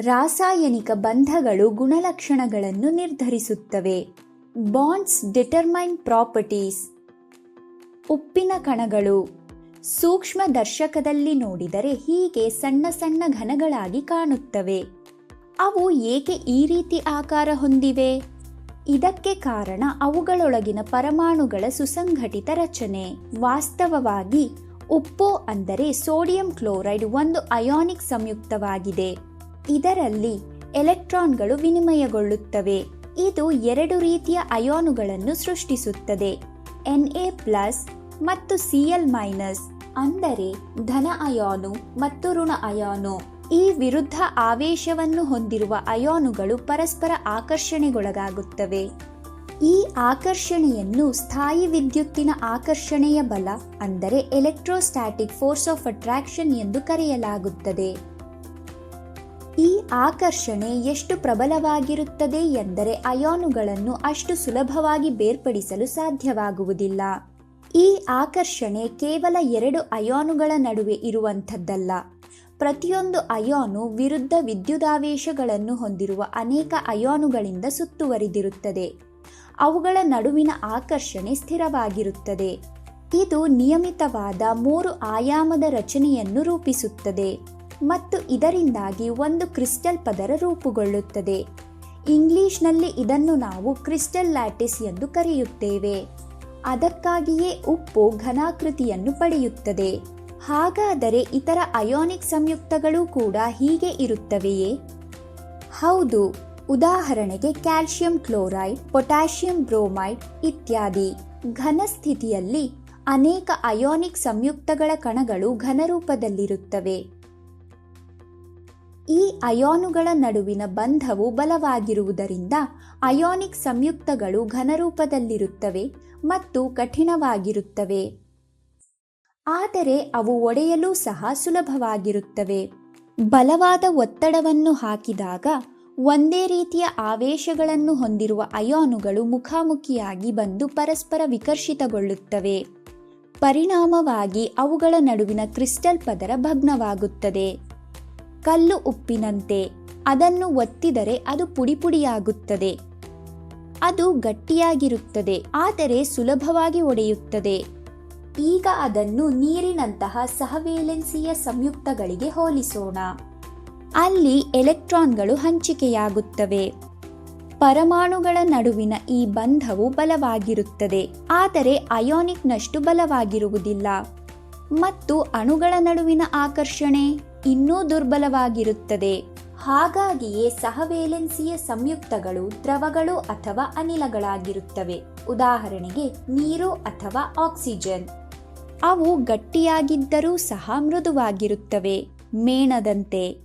ರಾಸಾಯನಿಕ ಬಂಧಗಳು ಗುಣಲಕ್ಷಣಗಳನ್ನು ನಿರ್ಧರಿಸುತ್ತವೆ. ಬಾಂಡ್ಸ್ ಡಿಟರ್ಮೈನ್ ಪ್ರಾಪರ್ಟೀಸ್ ಉಪ್ಪಿನ ಕಣಗಳು. ಸೂಕ್ಷ್ಮ ದರ್ಶಕದಲ್ಲಿ ನೋಡಿದರೆ ಹೀಗೆ ಸಣ್ಣ ಸಣ್ಣ ಘನಗಳಾಗಿ ಕಾಣುತ್ತವೆ. ಅವು ಏಕೆ ಈ ರೀತಿ ಆಕಾರ ಹೊಂದಿವೆ? ಇದಕ್ಕೆ ಕಾರಣ ಅವುಗಳೊಳಗಿನ ಪರಮಾಣುಗಳ ಸುಸಂಘಟಿತ ರಚನೆ. ವಾಸ್ತವವಾಗಿ ಉಪ್ಪು ಅಂದರೆ ಸೋಡಿಯಂ ಕ್ಲೋರೈಡ್ ಒಂದು ಅಯಾನಿಕ್ ಸಂಯುಕ್ತವಾಗಿದೆ. ಇದರಲ್ಲಿ ಎಲೆಕ್ಟ್ರಾನ್ಗಳು ವಿನಿಮಯಗೊಳ್ಳುತ್ತವೆ. ಇದು ಎರಡು ರೀತಿಯ ಅಯಾನುಗಳನ್ನು ಸೃಷ್ಟಿಸುತ್ತದೆ. ಎನ್ಎ ಪ್ಲಸ್ ಮತ್ತು ಸಿಎಲ್ ಮೈನಸ್ ಅಂದರೆ ಧನ ಅಯಾನು ಮತ್ತು ಋಣ ಅಯಾನು. ಈ ವಿರುದ್ಧ ಆವೇಶವನ್ನು ಹೊಂದಿರುವ ಅಯಾನುಗಳು ಪರಸ್ಪರ ಆಕರ್ಷಣೆಗೊಳಗಾಗುತ್ತವೆ. ಈ ಆಕರ್ಷಣೆಯನ್ನು ಸ್ಥಾಯಿ ವಿದ್ಯುತ್ತಿನ ಆಕರ್ಷಣೆಯ ಬಲ ಅಂದರೆ ಎಲೆಕ್ಟ್ರೋಸ್ಟ್ಯಾಟಿಕ್ ಫೋರ್ಸ್ ಆಫ್ ಅಟ್ರಾಕ್ಷನ್ ಎಂದು ಕರೆಯಲಾಗುತ್ತದೆ. ಈ ಆಕರ್ಷಣೆ ಎಷ್ಟು ಪ್ರಬಲವಾಗಿರುತ್ತದೆ ಎಂದರೆ ಅಯಾನುಗಳನ್ನು ಅಷ್ಟು ಸುಲಭವಾಗಿ ಬೇರ್ಪಡಿಸಲು ಸಾಧ್ಯವಾಗುವುದಿಲ್ಲ. ಈ ಆಕರ್ಷಣೆ ಕೇವಲ ಎರಡು ಅಯಾನುಗಳ ನಡುವೆ ಇರುವಂಥದ್ದಲ್ಲ. ಪ್ರತಿಯೊಂದು ಅಯಾನು ವಿರುದ್ಧ ವಿದ್ಯುದಾವೇಶಗಳನ್ನು ಹೊಂದಿರುವ ಅನೇಕ ಅಯಾನುಗಳಿಂದ ಸುತ್ತುವರಿದಿರುತ್ತದೆ. ಅವುಗಳ ನಡುವಿನ ಆಕರ್ಷಣೆ ಸ್ಥಿರವಾಗಿರುತ್ತದೆ. ಇದು ನಿಯಮಿತವಾದ ಮೂರು ಆಯಾಮದ ರಚನೆಯನ್ನು ರೂಪಿಸುತ್ತದೆ. ಮತ್ತು ಇದರಿಂದಾಗಿ ಒಂದು ಕ್ರಿಸ್ಟಲ್ ಪದರ ರೂಪುಗೊಳ್ಳುತ್ತದೆ. ಇಂಗ್ಲಿಷ್ನಲ್ಲಿ ಇದನ್ನು ನಾವು ಕ್ರಿಸ್ಟಲ್ ಲ್ಯಾಟಿಸ್ ಎಂದು ಕರೆಯುತ್ತೇವೆ. ಅದಕ್ಕಾಗಿಯೇ ಉಪ್ಪು ಘನಾಕೃತಿಯನ್ನು ಪಡೆಯುತ್ತದೆ. ಹಾಗಾದರೆ ಇತರ ಅಯೋನಿಕ್ ಸಂಯುಕ್ತಗಳು ಕೂಡ ಹೀಗೆ ಇರುತ್ತವೆಯೇ? ಹೌದು, ಉದಾಹರಣೆಗೆ ಕ್ಯಾಲ್ಸಿಯಂ ಕ್ಲೋರೈಡ್, ಪೊಟ್ಯಾಷಿಯಂ ಬ್ರೋಮೈಡ್ ಇತ್ಯಾದಿ. ಘನ ಸ್ಥಿತಿಯಲ್ಲಿ ಅನೇಕ ಅಯೋನಿಕ್ ಸಂಯುಕ್ತಗಳ ಕಣಗಳು ಘನರೂಪದಲ್ಲಿರುತ್ತವೆ. ಈ ಅಯೋನುಗಳ ನಡುವಿನ ಬಂಧವು ಬಲವಾಗಿರುವುದರಿಂದ ಅಯೋನಿಕ್ ಸಂಯುಕ್ತಗಳು ಘನರೂಪದಲ್ಲಿರುತ್ತವೆ ಮತ್ತು ಕಠಿಣವಾಗಿರುತ್ತವೆ. ಆದರೆ ಅವು ಒಡೆಯಲು ಸಹ ಸುಲಭವಾಗಿರುತ್ತವೆ. ಬಲವಾದ ಒತ್ತಡವನ್ನು ಹಾಕಿದಾಗ ಒಂದೇ ರೀತಿಯ ಆವೇಶಗಳನ್ನು ಹೊಂದಿರುವ ಅಯಾನುಗಳು ಮುಖಾಮುಖಿಯಾಗಿ ಬಂದು ಪರಸ್ಪರ ವಿಕರ್ಷಿತಗೊಳ್ಳುತ್ತವೆ. ಪರಿಣಾಮವಾಗಿ ಅವುಗಳ ನಡುವಿನ ಕ್ರಿಸ್ಟಲ್ ಪದರ ಭಗ್ನವಾಗುತ್ತದೆ. ಕಲ್ಲು ಉಪ್ಪಿನಂತೆ. ಅದನ್ನು ಒತ್ತಿದರೆ ಅದು ಪುಡಿಪುಡಿಯಾಗುತ್ತದೆ. ಅದು ಗಟ್ಟಿಯಾಗಿರುತ್ತದೆ, ಆದರೆ ಸುಲಭವಾಗಿ ಒಡೆಯುತ್ತದೆ. ಈಗ ಅದನ್ನು ನೀರಿನಂತಹ ಸಹವೇಲೆನ್ಸಿಯ ಸಂಯುಕ್ತಗಳಿಗೆ ಹೋಲಿಸೋಣ. ಅಲ್ಲಿ ಎಲೆಕ್ಟ್ರಾನ್ಗಳು ಹಂಚಿಕೆಯಾಗುತ್ತವೆ. ಪರಮಾಣುಗಳ ನಡುವಿನ ಈ ಬಂಧವು ಬಲವಾಗಿರುತ್ತದೆ, ಆದರೆ ಅಯೋನಿಕ್ನಷ್ಟು ಬಲವಾಗಿರುವುದಿಲ್ಲ. ಮತ್ತು ಅಣುಗಳ ನಡುವಿನ ಆಕರ್ಷಣೆ? ಇನ್ನೂ ದುರ್ಬಲವಾಗಿರುತ್ತದೆ. ಹಾಗಾಗಿಯೇ ಸಹವೇಲೆನ್ಸಿಯ ಸಂಯುಕ್ತಗಳು ದ್ರವಗಳು ಅಥವಾ ಅನಿಲಗಳಾಗಿರುತ್ತವೆ. ಉದಾಹರಣೆಗೆ ನೀರು ಅಥವಾ ಆಕ್ಸಿಜನ್. ಅವು ಗಟ್ಟಿಯಾಗಿದ್ದರೂ ಸಹ ಮೃದುವಾಗಿರುತ್ತವೆ. ಮೇಣದಂತೆ.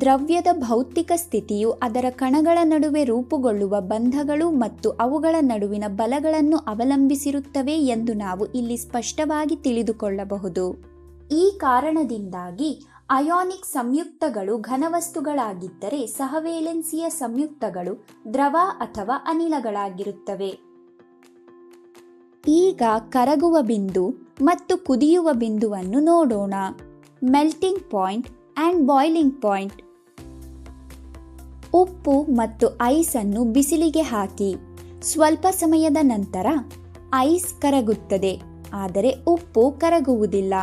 ದ್ರವ್ಯದ ಭೌತಿಕ ಸ್ಥಿತಿಯು ಅದರ ಕಣಗಳ ನಡುವೆ ರೂಪುಗೊಳ್ಳುವ ಬಂಧಗಳು ಮತ್ತು ಅವುಗಳ ನಡುವಿನ ಬಲಗಳನ್ನು ಅವಲಂಬಿಸಿರುತ್ತವೆ ಎಂದು ನಾವು ಇಲ್ಲಿ ಸ್ಪಷ್ಟವಾಗಿ ತಿಳಿದುಕೊಳ್ಳಬಹುದು. ಈ ಕಾರಣದಿಂದಾಗಿ ಅಯಾನಿಕ್ ಸಂಯುಕ್ತಗಳು ಘನವಸ್ತುಗಳಾಗಿದ್ದರೆ ಸಹವೇಲೆನ್ಸಿಯ ಸಂಯುಕ್ತಗಳು ದ್ರವ ಅಥವಾ ಅನಿಲಗಳಾಗಿರುತ್ತವೆ. ಈಗ ಕರಗುವ ಬಿಂದು ಮತ್ತು ಕುದಿಯುವ ಬಿಂದುವನ್ನು ನೋಡೋಣ. Melting point and boiling point. ಉಪ್ಪು ಮತ್ತು ಐಸ್ ಅನ್ನು ಬಿಸಿಲಿಗೆ ಹಾಕಿ. ಸ್ವಲ್ಪ ಸಮಯದ ನಂತರ ಐಸ್ ಕರಗುತ್ತದೆ, ಆದರೆ ಉಪ್ಪು ಕರಗುವುದಿಲ್ಲ.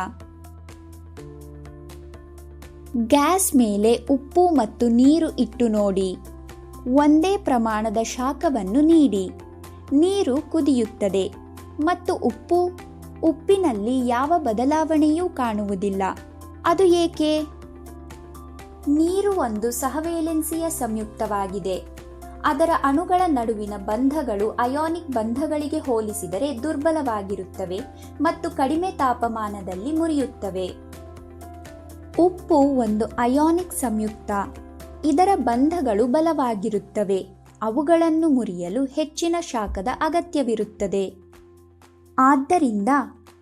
ಗ್ಯಾಸ್ ಮೇಲೆ ಉಪ್ಪು ಮತ್ತು ನೀರು ಇಟ್ಟು ನೋಡಿ. ಒಂದೇ ಪ್ರಮಾಣದ ಶಾಖವನ್ನು ನೀಡಿ. ನೀರು ಕುದಿಯುತ್ತದೆ. ಮತ್ತು ಉಪ್ಪು, ಉಪ್ಪಿನಲ್ಲಿ ಯಾವ ಬದಲಾವಣೆಯೂ ಕಾಣುವುದಿಲ್ಲ. ಅದು ಏಕೆ? ನೀರು ಒಂದು ಸಹವೇಲೆನ್ಸಿಯ ಸಂಯುಕ್ತವಾಗಿದೆ. ಅದರ ಅಣುಗಳ ನಡುವಿನ ಬಂಧಗಳು ಅಯೋನಿಕ್ ಬಂಧಗಳಿಗೆ ಹೋಲಿಸಿದರೆ ದುರ್ಬಲವಾಗಿರುತ್ತವೆ ಮತ್ತು ಕಡಿಮೆ ತಾಪಮಾನದಲ್ಲಿ ಮುರಿಯುತ್ತವೆ. ಉಪ್ಪು ಒಂದು ಅಯಾನಿಕ್ ಸಂಯುಕ್ತ. ಇದರ ಬಂಧಗಳು ಬಲವಾಗಿರುತ್ತವೆ. ಅವುಗಳನ್ನು ಮುರಿಯಲು ಹೆಚ್ಚಿನ ಶಾಖದ ಅಗತ್ಯವಿರುತ್ತದೆ. ಆದ್ದರಿಂದ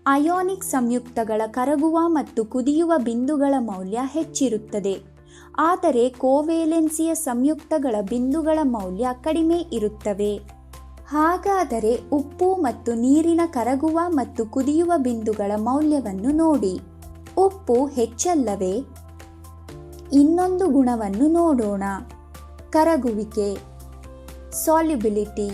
ಅಯಾನಿಕ್ ಸಂಯುಕ್ತಗಳ ಕರಗುವ ಮತ್ತು ಕುದಿಯುವ ಬಿಂದುಗಳ ಮೌಲ್ಯ ಹೆಚ್ಚಿರುತ್ತದೆ. ಆದರೆ ಕೋವೇಲೆನ್ಸಿಯ ಸಂಯುಕ್ತಗಳ ಬಿಂದುಗಳ ಮೌಲ್ಯ ಕಡಿಮೆ ಇರುತ್ತವೆ. ಹಾಗಾದರೆ ಉಪ್ಪು ಮತ್ತು ನೀರಿನ ಕರಗುವ ಮತ್ತು ಕುದಿಯುವ ಬಿಂದುಗಳ ಮೌಲ್ಯವನ್ನು ನೋಡಿ. ಉಪ್ಪು ಹೆಚ್ಚಲ್ಲವೇ? ಇನ್ನೊಂದು ಗುಣವನ್ನು ನೋಡೋಣ. ಕರಗುವಿಕೆ ಸಾಲ್ಯುಬಿಲಿಟಿ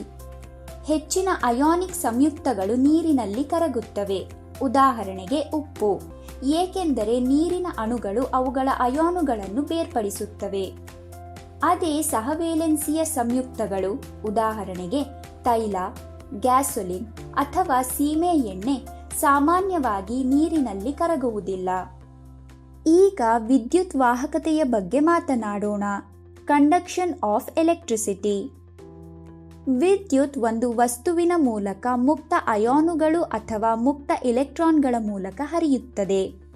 ಹೆಚ್ಚಿನ ಅಯೋನಿಕ್ ಸಂಯುಕ್ತಗಳು ನೀರಿನಲ್ಲಿ ಕರಗುತ್ತವೆ. ಉದಾಹರಣೆಗೆ ಉಪ್ಪು. ಏಕೆಂದರೆ ನೀರಿನ ಅಣುಗಳು ಅವುಗಳ ಅಯಾನುಗಳನ್ನು ಬೇರ್ಪಡಿಸುತ್ತವೆ. ಅದೇ ಸಹವೇಲೆನ್ಸಿಯ ಸಂಯುಕ್ತಗಳು, ಉದಾಹರಣೆಗೆ ತೈಲ ಗ್ಯಾಸೊಲಿನ್ ಅಥವಾ ಸೀಮೆ ಎಣ್ಣೆ ಸಾಮಾನ್ಯವಾಗಿ ನೀರಿನಲ್ಲಿ ಕರಗುವುದಿಲ್ಲ. ಈಗ ವಿದ್ಯುತ್ ವಾಹಕತೆಯ ಬಗ್ಗೆ ಮಾತನಾಡೋಣ. Conduction of electricity. ವಿದ್ಯುತ್ ಒಂದು ವಸ್ತುವಿನ ಮೂಲಕ ಮುಕ್ತ ಅಯಾನುಗಳು ಅಥವಾ ಮುಕ್ತ ಎಲೆಕ್ಟ್ರಾನ್ಗಳ ಮೂಲಕ ಹರಿಯುತ್ತದೆ.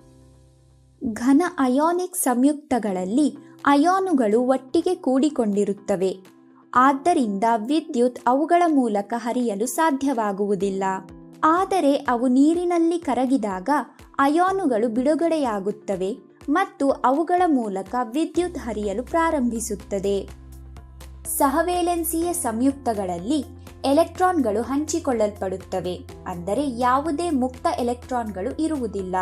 ಘನ ಅಯಾನಿಕ್ ಸಂಯುಕ್ತಗಳಲ್ಲಿ ಅಯಾನುಗಳು ಒಟ್ಟಿಗೆ ಕೂಡಿಕೊಂಡಿರುತ್ತವೆ. ಆದ್ದರಿಂದ ವಿದ್ಯುತ್ ಅವುಗಳ ಮೂಲಕ ಹರಿಯಲು ಸಾಧ್ಯವಾಗುವುದಿಲ್ಲ. ಆದರೆ ಅವು ನೀರಿನಲ್ಲಿ ಕರಗಿದಾಗ ಅಯಾನುಗಳು ಬಿಡುಗಡೆಯಾಗುತ್ತವೆ ಮತ್ತು ಅವುಗಳ ಮೂಲಕ ವಿದ್ಯುತ್ ಹರಿಯಲು ಪ್ರಾರಂಭಿಸುತ್ತದೆ. ಸಹವೇಲೆನ್ಸಿಯ ಸಂಯುಕ್ತಗಳಲ್ಲಿ ಎಲೆಕ್ಟ್ರಾನ್ಗಳು ಹಂಚಿಕೊಳ್ಳಲ್ಪಡುತ್ತವೆ, ಅಂದರೆ ಯಾವುದೇ ಮುಕ್ತ ಎಲೆಕ್ಟ್ರಾನ್ಗಳು ಇರುವುದಿಲ್ಲ.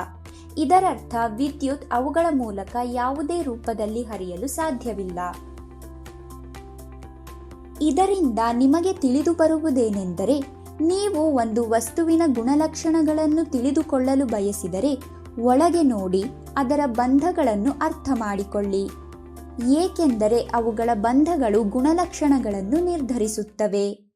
ಇದರರ್ಥ ವಿದ್ಯುತ್ ಅವುಗಳ ಮೂಲಕ ಯಾವುದೇ ರೂಪದಲ್ಲಿ ಹರಿಯಲು ಸಾಧ್ಯವಿಲ್ಲ. ಇದರಿಂದ ನಿಮಗೆ ತಿಳಿದು ಬರುವುದೇನೆಂದರೆ ನೀವು ಒಂದು ವಸ್ತುವಿನ ಗುಣಲಕ್ಷಣಗಳನ್ನು ತಿಳಿದುಕೊಳ್ಳಲು ಬಯಸಿದರೆ ಒಳಗೆ ನೋಡಿ ಅದರ ಬಂಧಗಳನ್ನು ಅರ್ಥ ಮಾಡಿಕೊಳ್ಳಿ. ಏಕೆಂದರೆ ಅವುಗಳ ಬಂಧಗಳು ಗುಣಲಕ್ಷಣಗಳನ್ನು ನಿರ್ಧರಿಸುತ್ತವೆ.